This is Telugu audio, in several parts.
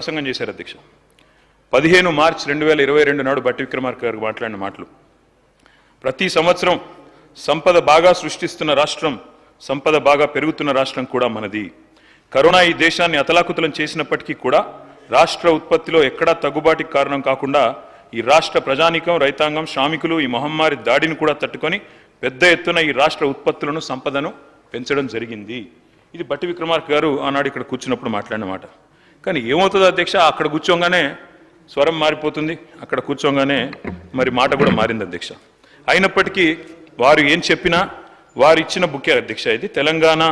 ప్రసంగం చేశారు అధ్యక్ష. పదిహేను మార్చ్ రెండు వేల ఇరవై రెండు నాడు బట్టి విక్రమార్క గారు మాట్లాడిన మాటలు. ప్రతి సంవత్సరం సంపద బాగా సృష్టిస్తున్న రాష్ట్రం సంపద బాగా పెరుగుతున్న రాష్ట్రం కూడా మనది. కరోనా ఈ దేశాన్ని అతలాకుతలం చేసినప్పటికీ కూడా రాష్ట్ర ఉత్పత్తిలో ఎక్కడా తగ్గుబాటికి కారణం కాకుండా ఈ రాష్ట్ర ప్రజానీకం రైతాంగం శ్రామికులు ఈ మహమ్మారి దాడిని కూడా తట్టుకొని పెద్ద ఎత్తున ఈ రాష్ట్ర ఉత్పత్తులను సంపదను పెంచడం జరిగింది. ఇది బట్టి విక్రమార్క గారు ఆనాడు ఇక్కడ కూర్చున్నప్పుడు మాట్లాడిన మాట. కానీ ఏమవుతుందో అధ్యక్ష అక్కడ కూర్చోగానే స్వరం మారిపోతుంది అక్కడ కూర్చోగానే మరి మాట కూడా మారింది అధ్యక్ష. అయినప్పటికీ వారు ఏం చెప్పినా వారు ఇచ్చిన బుక్కే అధ్యక్ష ఇది తెలంగాణ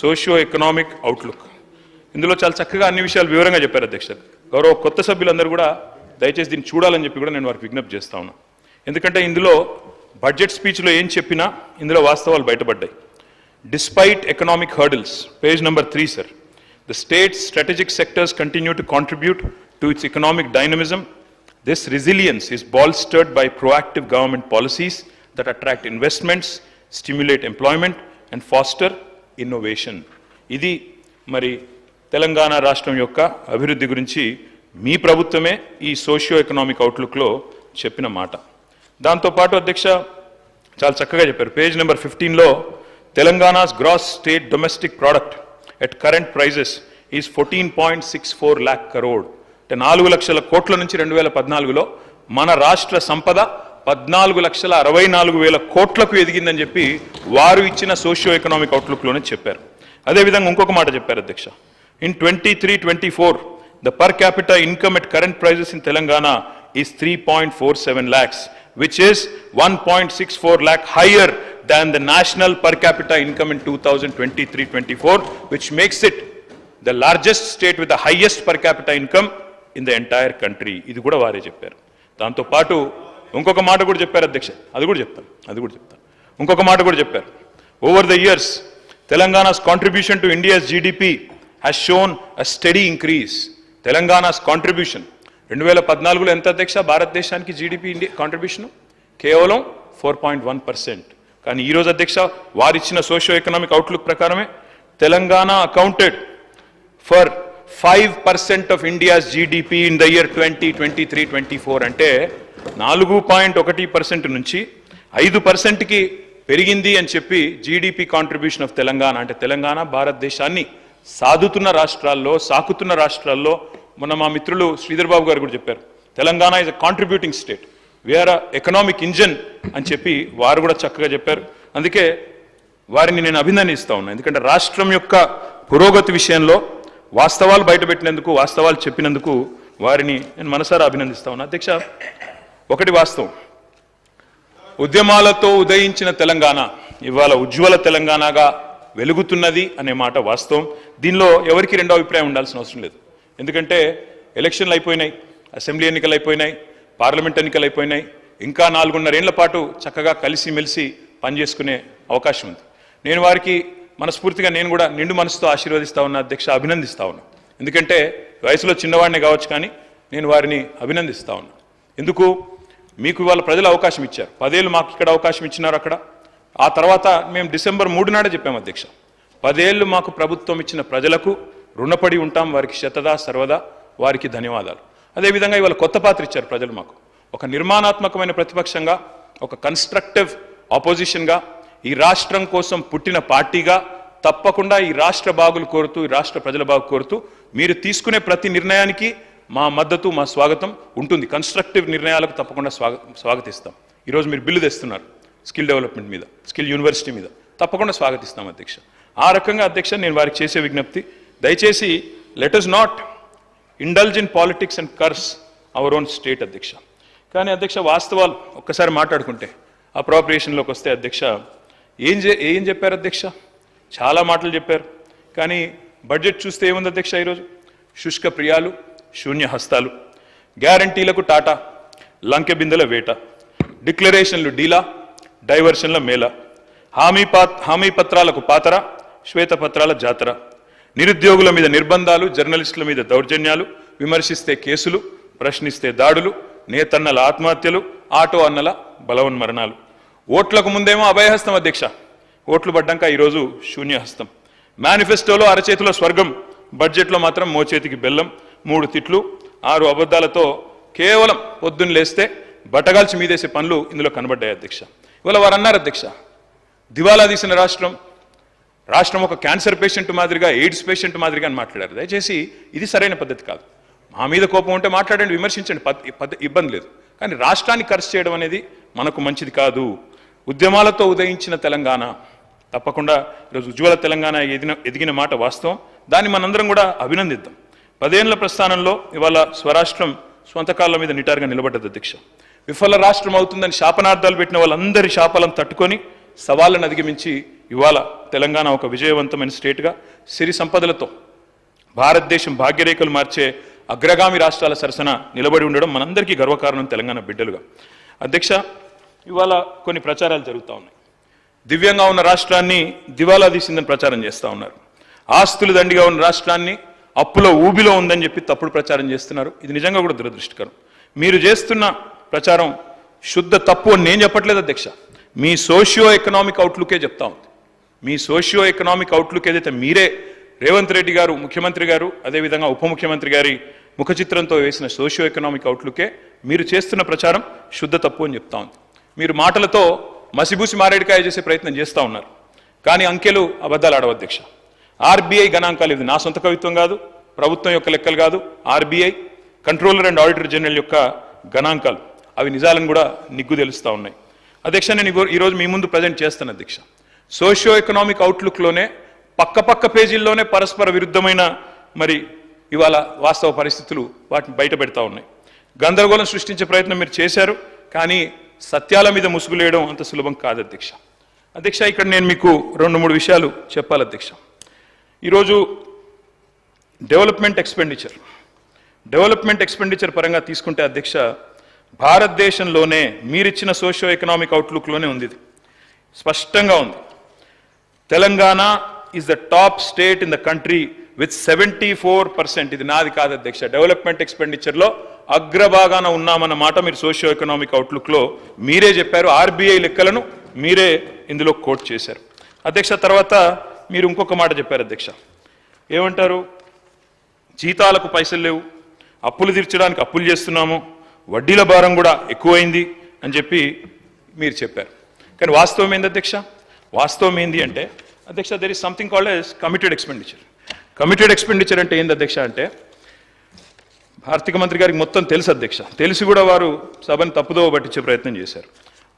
సోషియో ఎకనామిక్ అవుట్లుక్. ఇందులో చాలా చక్కగా అన్ని విషయాలు వివరంగా చెప్పారు అధ్యక్ష. గౌరవ కొత్త సభ్యులందరూ కూడా దయచేసి దీన్ని చూడాలని చెప్పి కూడా నేను వారికి విజ్ఞప్తి చేస్తా ఉన్నా. ఎందుకంటే ఇందులో బడ్జెట్ స్పీచ్లో ఏం చెప్పినా ఇందులో వాస్తవాలు బయటపడ్డాయి. Despite economic hurdles page number three sir. The state's strategic sectors continue to contribute to its economic dynamism. This resilience is bolstered by proactive government policies that attract investments, stimulate employment, and foster innovation. ఇది మరి తెలంగాణ రాష్ట్రం యొక్క అభివృద్ధి గురించి మీ ప్రభుత్వమే ఈ సోషియో ఎకనామిక్ అవుట్లుక్లో చెప్పిన మాట దాంతోపాటు అధ్యక్ష చాలా చక్కగా చెప్పారు పేజ్ నెంబర్ ఫిఫ్టీన్లో Telangana's gross state domestic product at current prices is fourteen point six four lakh crore అంటే నాలుగు లక్షల కోట్ల నుంచి రెండు వేల పద్నాలుగులో మన రాష్ట్ర సంపద పద్నాలుగు లక్షల అరవై నాలుగు వేల కోట్లకు ఎదిగిందని చెప్పి వారు ఇచ్చిన సోషియో ఎకనామిక్ అవుట్లుక్లోనే చెప్పారు. అదేవిధంగా ఇంకొక మాట చెప్పారు అధ్యక్ష. In twenty three twenty four the per capital income at current prices in Telangana is three point four seven lakhs which is one point six four lakh higher than the national per capita income in 2023-24, which makes it the largest state with the highest per capita income in the entire country. ఇది కూడా వారే చెప్పారు. దాంతో పాటు ఇంకొక మాట కూడా చెప్పారు అధ్యక్ష. అది కూడా చెప్తాను. అది కూడా చెప్తాను. ఇంకొక మాట కూడా చెప్పారు. Over the years Telangana's contribution to India's GDP has shown a steady increase Telangana's contribution రెండు వేల పద్నాలుగులో ఎంత అధ్యక్ష? భారతదేశానికి జీడిపి ఇండియా కాంట్రిబ్యూషన్ కేవలం ఫోర్ పాయింట్ వన్ పర్సెంట్ కానీ ఈరోజు అధ్యక్ష వారిచ్చిన సోషియో ఎకనామిక్ అవుట్లుక్ ప్రకారమే Telangana accounted for five percent of India's GDP in the year twenty twenty three twenty four అంటే నాలుగు పాయింట్ ఒకటి పర్సెంట్ నుంచి ఐదు పర్సెంట్కి పెరిగింది అని చెప్పి జీడిపి కాంట్రిబ్యూషన్ ఆఫ్ తెలంగాణ అంటే తెలంగాణ భారతదేశాన్ని సాదుతున్న రాష్ట్రాల్లో సాకుతున్న రాష్ట్రాల్లో మొన్న మా మిత్రులు శ్రీధర్ బాబు గారు కూడా చెప్పారు. Telangana is a contributing state we are economic engine అని చెప్పి వారు కూడా చక్కగా చెప్పారు. అందుకే వారిని నేను అభినందిస్తా ఉన్నాను ఎందుకంటే రాష్ట్రం యొక్క పురోగతి విషయంలో వాస్తవాలు బయటపెట్టినందుకు వాస్తవాలు చెప్పినందుకు వారిని నేను మనసారా అభినందిస్తా ఉన్నా. అధ్యక్ష ఒకటి వాస్తవం. ఉద్యమాలతో ఉదయించిన తెలంగాణ ఇవాళ ఉజ్వల తెలంగాణగా వెలుగుతున్నది అనే మాట వాస్తవం. దీనిలో ఎవరికి రెండో అభిప్రాయం ఉండాల్సిన అవసరం లేదు. ఎందుకంటే ఎలక్షన్లు అయిపోయినాయి అసెంబ్లీ ఎన్నికలు అయిపోయినాయి. పార్లమెంట్ ఎన్నికలు అయిపోయినాయి. ఇంకా నాలుగున్నరేళ్ళ పాటు చక్కగా కలిసిమెలిసి పనిచేసుకునే అవకాశం ఉంది. నేను వారికి మనస్ఫూర్తిగా నేను కూడా నిండు మనసుతో ఆశీర్వదిస్తా ఉన్న అధ్యక్ష అభినందిస్తా ఉన్నా. ఎందుకంటే వయసులో చిన్నవాడిని కావచ్చు కానీ నేను వారిని అభినందిస్తా ఉన్నా. ఎందుకు? మీకు ఇవాళ ప్రజలు అవకాశం ఇచ్చారు. పదేళ్ళు మాకు ఇక్కడ అవకాశం ఇచ్చినారు అక్కడ. ఆ తర్వాత మేము డిసెంబర్ మూడు నాడే చెప్పాము అధ్యక్ష. పదేళ్ళు మాకు ప్రభుత్వం ఇచ్చిన ప్రజలకు రుణపడి ఉంటాం. వారికి శతదా సర్వదా వారికి ధన్యవాదాలు. అదేవిధంగా ఇవాళ కొత్త పాత్ర ఇచ్చారు ప్రజలు మాకు. ఒక నిర్మాణాత్మకమైన ప్రతిపక్షంగా ఒక కన్స్ట్రక్టివ్ ఆపోజిషన్గా ఈ రాష్ట్రం కోసం పుట్టిన పార్టీగా తప్పకుండా ఈ రాష్ట్ర బాగులు కోరుతూ ఈ రాష్ట్ర ప్రజల బాగు కోరుతూ మీరు తీసుకునే ప్రతి నిర్ణయానికి మా మద్దతు మా స్వాగతం ఉంటుంది. కన్స్ట్రక్టివ్ నిర్ణయాలకు తప్పకుండా స్వాగ స్వాగతిస్తాం. ఈరోజు మీరు బిల్లు తెస్తున్నారు స్కిల్ డెవలప్మెంట్ మీద స్కిల్ యూనివర్సిటీ మీద. తప్పకుండా స్వాగతిస్తాం అధ్యక్ష. ఆ రకంగా అధ్యక్ష నేను వారికి చేసే విజ్ఞప్తి దయచేసి let us not indulge in politics and curse our own state అధ్యక్ష. కానీ అధ్యక్ష వాస్తవాలు ఒక్కసారి మాట్లాడుకుంటే అప్రాప్రియేషన్లోకి వస్తే అధ్యక్ష ఏం చే ఏం చెప్పారు అధ్యక్ష? చాలా మాటలు చెప్పారు. కానీ బడ్జెట్ చూస్తే ఏముంది అధ్యక్ష ఈరోజు? శుష్క ప్రియాలు శూన్య హస్తాలు గ్యారంటీలకు టాటా లంకె బిందెల వేట డిక్లరేషన్లు డీలా డైవర్షన్ల మేళ హామీ పా హామీ పత్రాలకు పాతర శ్వేతపత్రాల జాతర. నిరుద్యోగుల మీద నిర్బంధాలు జర్నలిస్టుల మీద దౌర్జన్యాలు విమర్శిస్తే కేసులు ప్రశ్నిస్తే దాడులు నేతన్నల ఆత్మహత్యలు ఆటో అన్నల బలవన్మరణాలు. ఓట్లకు ముందేమో అభయహస్తం అధ్యక్ష. ఓట్లు పడ్డాక ఈరోజు శూన్యహస్తం. మేనిఫెస్టోలో అరచేతిలో స్వర్గం బడ్జెట్లో మాత్రం మోచేతికి బెల్లం మూడు తిట్లు ఆరు అబద్ధాలతో కేవలం పొద్దున్న లేస్తే బట్టగాల్చి మీదేసే పనులు ఇందులో కనబడ్డాయి అధ్యక్ష. ఇవాళ వారు అన్నారు అధ్యక్ష దివాలా తీసిన రాష్ట్రం రాష్ట్రం ఒక క్యాన్సర్ పేషెంట్ మాదిరిగా ఎయిడ్స్ పేషెంట్ మాదిరిగా అని మాట్లాడారు. దయచేసి ఇది సరైన పద్ధతి కాదు. మా మీద కోపం ఉంటే మాట్లాడండి విమర్శించండి ఇబ్బంది లేదు. కానీ రాష్ట్రాన్ని ఖర్చు చేయడం అనేది మనకు మంచిది కాదు. ఉద్యమాలతో ఉదయించిన తెలంగాణ తప్పకుండా ఈరోజు ఉజ్వల తెలంగాణ ఎదిగిన ఎదిగిన మాట వాస్తవం. దాన్ని మనందరం కూడా అభినందిద్దాం. పదేళ్ళ ప్రస్థానంలో ఇవాళ స్వరాష్ట్రం స్వంతకాళ్ళ మీద నిటారుగా నిలబడ్డది అధ్యక్ష. విఫల రాష్ట్రం అవుతుందని శాపనార్థాలు పెట్టిన వాళ్ళందరి శాపాలను తట్టుకొని సవాళ్ళను అధిగమించి ఇవాళ తెలంగాణ ఒక విజయవంతమైన స్టేట్గా సిరి సంపదలతో భారతదేశం భాగ్యరేఖలు మార్చే అగ్రగామి రాష్ట్రాల సరసన నిలబడి ఉండడం మనందరికీ గర్వకారణం తెలంగాణ బిడ్డలుగా. అధ్యక్ష ఇవాళ కొన్ని ప్రచారాలు జరుగుతూ ఉన్నాయి. దివ్యంగా ఉన్న రాష్ట్రాన్ని దివాలా తీసిందని ప్రచారం చేస్తూ ఉన్నారు. ఆస్తులు దండిగా ఉన్న రాష్ట్రాన్ని అప్పులో ఊబిలో ఉందని చెప్పి తప్పుడు ప్రచారం చేస్తున్నారు. ఇది నిజంగా కూడా దురదృష్టకరం. మీరు చేస్తున్న ప్రచారం శుద్ధ తప్పు అని నేను చెప్పట్లేదు అధ్యక్ష. మీ సోషియో ఎకనామిక్ అవుట్లుకే చెప్తా ఉంది. మీ సోషియో ఎకనామిక్ అవుట్లుక్ ఏదైతే మీరే రేవంత్ రెడ్డి గారు ముఖ్యమంత్రి గారు అదేవిధంగా ఉప ముఖ్యమంత్రి గారి ముఖ చిత్రంతో వేసిన సోషియో ఎకనామిక్ అవుట్లుకే మీరు చేస్తున్న ప్రచారం శుద్ధ తప్పు అని చెప్తా ఉంది. మీరు మాటలతో మసిబూసి మారేడికాయ చేసే ప్రయత్నం చేస్తూ ఉన్నారు. కానీ అంకెలు అబద్ధాలు ఆడవు అధ్యక్ష ఆర్బీఐ గణాంకాలు ఇది నా సొంత కవిత్వం కాదు ప్రభుత్వం యొక్క లెక్కలు కాదు RBI controller and auditor general యొక్క గణాంకాలు. అవి నిజాలను కూడా నిగ్గు తెలుస్తూ ఉన్నాయి. అధ్యక్ష నేను ఈరోజు మీ ముందు ప్రజెంట్ చేస్తాను అధ్యక్ష సోషియో ఎకనామిక్ అవుట్లుక్లోనే పక్క పక్క పేజీల్లోనే పరస్పర విరుద్ధమైన మరి ఇవాళ వాస్తవ పరిస్థితులు వాటిని బయట పెడతా ఉన్నాయి. గందరగోళం సృష్టించే ప్రయత్నం మీరు చేశారు కానీ సత్యాల మీద ముసుగులేయడం అంత సులభం కాదు అధ్యక్ష. అధ్యక్ష ఇక్కడ నేను మీకు రెండు మూడు విషయాలు చెప్పాలి అధ్యక్ష. ఈరోజు డెవలప్మెంట్ ఎక్స్పెండిచర్. డెవలప్మెంట్ ఎక్స్పెండిచర్ పరంగా తీసుకుంటే అధ్యక్ష భారతదేశంలోనే మీరిచ్చిన సోషియో ఎకనామిక్ అవుట్లుక్లోనే ఉంది ఇది. స్పష్టంగా ఉంది. Telangana is the top state in the country with seventy four percent ఇది నాది కాదు అధ్యక్ష. డెవలప్మెంట్ ఎక్స్పెండిచర్లో అగ్రభాగాన ఉన్నామన్న మాట మీరు సోషియో ఎకనామిక్ అవుట్లుక్లో మీరే చెప్పారు. ఆర్బీఐ లెక్కలను మీరే ఇందులో కోట్ చేశారు. అధ్యక్ష తర్వాత మీరు ఇంకొక మాట చెప్పారు అధ్యక్ష. ఏమంటారు? జీతాలకు పైసలు లేవు. అప్పులు తీర్చడానికి అప్పులు చేస్తున్నాము. వడ్డీల భారం కూడా ఎక్కువైంది అని చెప్పి మీరు చెప్పారు. కానీ వాస్తవం ఏంది అధ్యక్ష? వాస్తవం ఏంది అంటే అధ్యక్ష there is something called as committed expenditure committed expenditure అంటే ఏంది అధ్యక్ష అంటే ఆర్థిక మంత్రి గారికి మొత్తం తెలుసు అధ్యక్ష. తెలిసి కూడా వారు సభను తప్పుదో పట్టించే ప్రయత్నం చేశారు.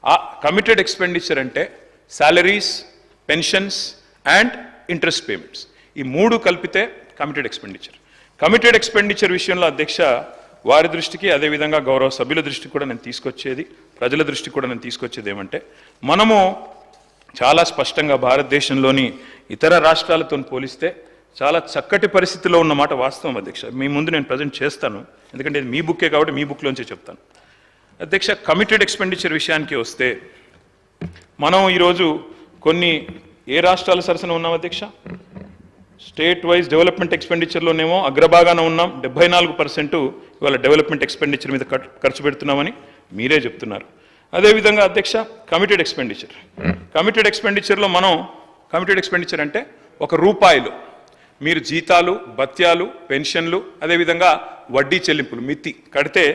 ఆ కమిటెడ్ ఎక్స్పెండిచర్ అంటే salaries pensions and interest payments ఈ మూడు కలిపితే కమిటెడ్ ఎక్స్పెండిచర్ కమిటెడ్ ఎక్స్పెండిచర్ విషయంలో అధ్యక్ష వారి దృష్టికి అదేవిధంగా గౌరవ సభ్యుల దృష్టికి కూడా నేను తీసుకొచ్చేది ప్రజల దృష్టికి కూడా నేను తీసుకొచ్చేది ఏమంటే మనము చాలా స్పష్టంగా భారతదేశంలోని ఇతర రాష్ట్రాలతో పోలిస్తే చాలా చక్కటి పరిస్థితిలో ఉన్న మాట వాస్తవం అధ్యక్ష. మీ ముందు నేను ప్రజెంట్ చేస్తాను. ఎందుకంటే ఇది మీ బుక్కే కాబట్టి మీ బుక్లోంచే చెప్తాను. అధ్యక్ష కమిటెడ్ ఎక్స్పెండిచర్ విషయానికి వస్తే మనం ఈరోజు కొన్ని ఏ రాష్ట్రాల సరసన ఉన్నాం అధ్యక్ష? స్టేట్ వైజ్ డెవలప్మెంట్ ఎక్స్పెండిచర్లోనేమో అగ్రభాగాన ఉన్నాం. డెబ్బై నాలుగు పర్సెంట్ ఇవాళ డెవలప్మెంట్ ఎక్స్పెండిచర్ మీద ఖర్చు పెడుతున్నామని మీరే చెప్తున్నారు. అదేవిధంగా అధ్యక్ష కమిటెడ్ ఎక్స్పెండిచర్ కమిటెడ్ ఎక్స్పెండిచర్లో మనం కమిటెడ్ ఎక్స్పెండిచర్ అంటే ఒక రూపాయిలు. మీరు జీతాలు భత్యాలు పెన్షన్లు అదేవిధంగా వడ్డీ చెల్లింపులు మిత్తి కడితే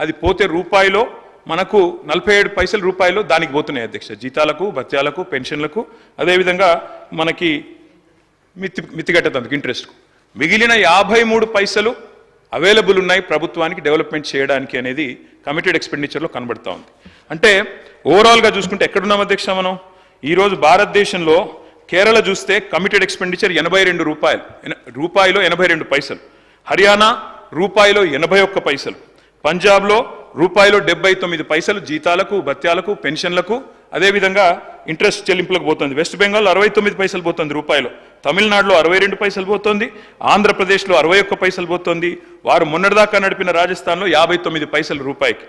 అది పోతే రూపాయిలో మనకు నలభై ఏడు పైసలు రూపాయలు దానికి పోతున్నాయి అధ్యక్ష. జీతాలకు భత్యాలకు పెన్షన్లకు అదేవిధంగా మనకి మిత్తి మిత్తిగట్టేందుకు ఇంట్రెస్ట్ మిగిలిన యాభై మూడు పైసలు అవైలబుల్ ఉన్నాయి ప్రభుత్వానికి డెవలప్మెంట్ చేయడానికి అనేది కమిటెడ్ ఎక్స్పెండిచర్లో కనబడతా ఉంది. అంటే ఓవరాల్గా చూసుకుంటే ఎక్కడున్నాం అధ్యక్ష మనం? ఈరోజు భారతదేశంలో కేరళ చూస్తే కమిటెడ్ ఎక్స్పెండిచర్ ఎనభై రెండు రూపాయలు. రూపాయిలో ఎనభై రెండు పైసలు. హర్యానా రూపాయిలో ఎనభై ఒక్క పైసలు. పంజాబ్లో రూపాయిలో డెబ్బై తొమ్మిది పైసలు జీతాలకు భత్యాలకు పెన్షన్లకు అదేవిధంగా ఇంట్రెస్ట్ చెల్లింపులకు పోతుంది. వెస్ట్ బెంగాల్ అరవై తొమ్మిది పైసలు పోతుంది రూపాయలు. తమిళనాడులో అరవై రెండు పైసలు పోతుంది. ఆంధ్రప్రదేశ్లో అరవై ఒక్క పైసలు పోతుంది. వారు మొన్నటిదాకా నడిపిన రాజస్థాన్లో యాభై తొమ్మిది పైసలు రూపాయికి.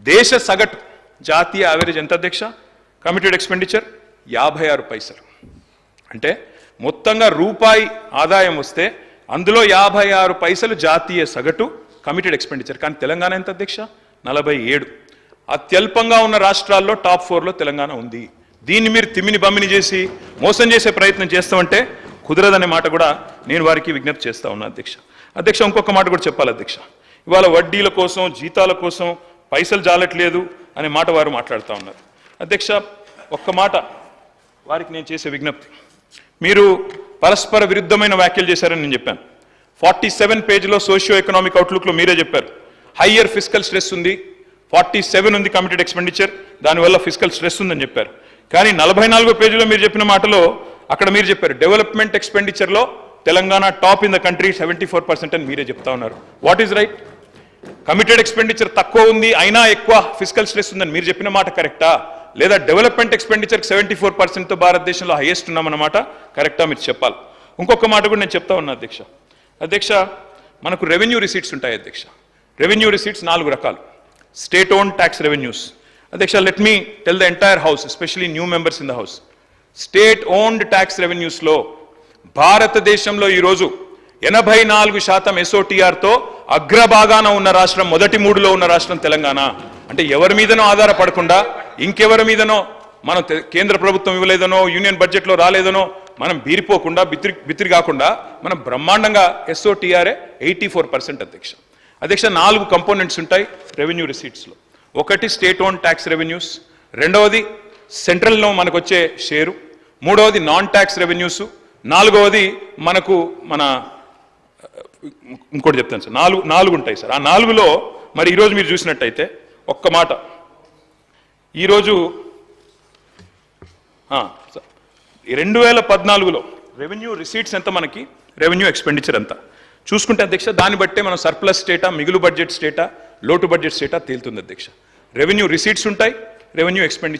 దేశ సగటు జాతీయ యావరేజ్ ఎంత అధ్యక్ష? కమిటెడ్ ఎక్స్పెండిచర్ యాభై ఆరు పైసలు. అంటే మొత్తంగా రూపాయి ఆదాయం వస్తే అందులో యాభై ఆరు పైసలు జాతీయ సగటు కమిటెడ్ ఎక్స్పెండిచర్ కానీ తెలంగాణ ఎంత అధ్యక్ష? నలభై ఏడు. అత్యల్పంగా ఉన్న రాష్ట్రాల్లో టాప్ ఫోర్లో తెలంగాణ ఉంది. దీన్ని మీరు తిమ్మిని బమ్మిని చేసి మోసం చేసే ప్రయత్నం చేస్తామంటే కుదరదనే మాట కూడా నేను వారికి విజ్ఞప్తి చేస్తా ఉన్నా అధ్యక్ష. అధ్యక్ష ఇంకొక మాట కూడా చెప్పాలి అధ్యక్ష. ఇవాళ వడ్డీల కోసం జీతాల కోసం పైసలు జాలట్లేదు. అనే మాట వారు మాట్లాడుతూ ఉన్నారు. అధ్యక్ష ఒక్క మాట వారికి నేను చేసే విజ్ఞప్తి. మీరు పరస్పర విరుద్ధమైన వ్యాఖ్యలు చేశారని నేను చెప్పాను. ఫార్టీ సెవెన్ పేజ్లో సోషియో ఎకనామిక్ అవుట్లుక్లో మీరే చెప్పారు. హయ్యర్ ఫిజికల్ స్ట్రెస్ ఉంది ఫార్టీ సెవెన్ ఉంది కమిటెడ్ ఎక్స్పెండిచర్ దానివల్ల ఫిజికల్ స్ట్రెస్ ఉందని చెప్పారు. కానీ నలభై నాలుగో పేజీలో మీరు చెప్పిన మాటలో అక్కడ మీరు చెప్పారు development ఎక్స్పెండిచర్లో Telangana top in the country seventy four percent అని మీరే చెప్తా ఉన్నారు. What is right committed expenditure తక్కువ ఉంది అయినా ఎక్కువ ఫిజికల్ స్ట్రెస్ ఉందని మీరు చెప్పిన మాట కరెక్టా లేదా డెవలప్మెంట్ ఎక్స్పెండిచర్ సెవెంటీ ఫోర్ పర్సెంట్తో భారతదేశంలో హైయెస్ట్ ఉన్నామన్నమాట? కరెక్టా మీరు చెప్పాలి. ఇంకొక మాట కూడా నేను చెప్తా ఉన్నా అధ్యక్ష. అధ్యక్ష మనకు రెవెన్యూ రిసీట్స్ ఉంటాయి అధ్యక్ష. రెవెన్యూ రిసీట్స్ నాలుగు రకాలు. స్టేట్ ఓన్ ట్యాక్స్ రెవెన్యూస్ అధ్యక్ష let me tell the entire house especially new members in the house state owned tax రెవెన్యూస్లో భారతదేశంలో ఈరోజు ఎనభై నాలుగు శాతం ఎస్ఓటీఆర్తో అగ్రభాగాన ఉన్న రాష్ట్రం మొదటి మూడులో ఉన్న రాష్ట్రం తెలంగాణ. అంటే ఎవరి మీదనో ఆధారపడకుండా ఇంకెవరి మీదనో మనం కేంద్ర ప్రభుత్వం ఇవ్వలేదనో యూనియన్ బడ్జెట్లో రాలేదనో మనం బీరిపోకుండా బిత్రి బిత్రి కాకుండా మనం బ్రహ్మాండంగా ఎస్ఓటీఆర్ఏ ఎయిటీ ఫోర్ పర్సెంట్ అధ్యక్ష. అధ్యక్ష నాలుగు కంపోనెంట్స్ ఉంటాయి రెవెన్యూ రిసీట్స్లో. ఒకటి స్టేట్ ఓన్ ట్యాక్స్ రెవెన్యూస్ రెండవది సెంట్రల్లో మనకు వచ్చే షేరు మూడవది నాన్ ట్యాక్స్ రెవెన్యూస్ నాలుగవది మనకు మన ఇంకోటి చెప్తాను సార్. నాలుగు నాలుగు ఉంటాయి సార్. ఆ నాలుగులో మరి ఈరోజు మీరు చూసినట్టయితే ఒక్క మాట. ఈరోజు ఆ, సార్, ఈ రెండు వేల పద్నాలుగులో రెవెన్యూ రిసీట్స్ ఎంత మనకి? రెవెన్యూ ఎక్స్పెండిచర్ ఎంత? చూసుకుంటే అధ్యక్ష దాన్ని బట్టే మనం సర్ప్లస్ స్టేటా మిగులు బడ్జెట్ స్టేటా లోటు బడ్జెట్ స్టేటా తేలుతుంది అధ్యక్ష. రెవెన్యూ రిసీట్స్ ఉంటాయి రెవెన్యూ ఎక్స్పెండిచర్